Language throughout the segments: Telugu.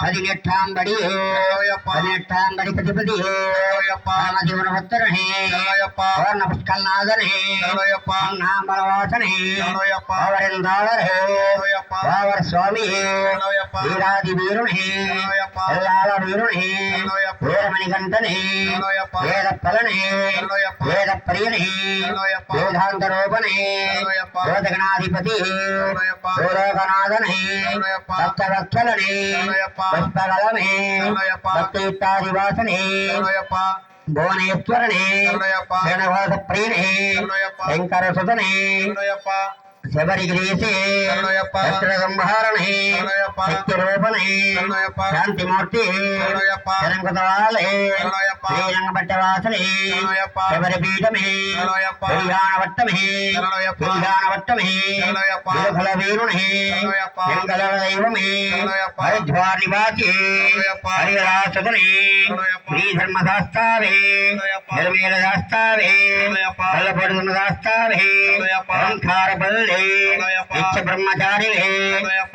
பதினெட்டாம் படி பதினெட்டாம் படி பதிபதி ராமஜீவனபுத்திரனே நமஸ்கல்நாதனே நாமரவாசனே அவரின் தாளரே அவர் சுவாமியே வீராதி வீரனே విరకమే శరణయ్యప్ప పదినెట్టాంబడి శరణయ్యప పదినెట్టాంబడి పతిపతి శరణయ్యప్ప రామజీవన భక్తుని శరణయ్యప్ప పూర్ణ పుష్కల్నాథని శరణయ్యప్ప నామలవాసని శరణయ్యప్ప పవరిందావరే శరణయ్యప్ప పావర స్వామి శరణయ్యప్ప వీరాది శబరిగిరీసి. శరణయ్యప్ప. శస్త్ర సంహారణి శరణయ్యప్ప. శక్తి రూపణి శరణయ్యప్ప. శాంతిమూర్తి. శరణయ్యప్ప శబరిపీఠమి శరణయ్యప్ప పురియాణవట్టమి శరణయ్యప్ప పురియాణవట్టమి శరణయ్యప్ప విలుఫల వీరుణి వెంకల దైవమి హరిద్వార్ నివాసి శరణయ్యప్ప శ్రీ ధర్మశాస్త్రావే శరణయ్యప్ప నిర్మేల కల్లపడుతున్న శాస్త్రావే శరణయ్యప్ప ఓంకారపల్లి శరణయ్యప్ప నిత్య బ్రహ్మచారివే శరణయ్యప్ప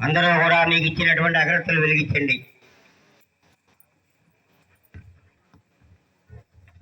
అందరూ కూడా మీకు ఇచ్చినటువంటి అగ్రతలు వెలిగించండి.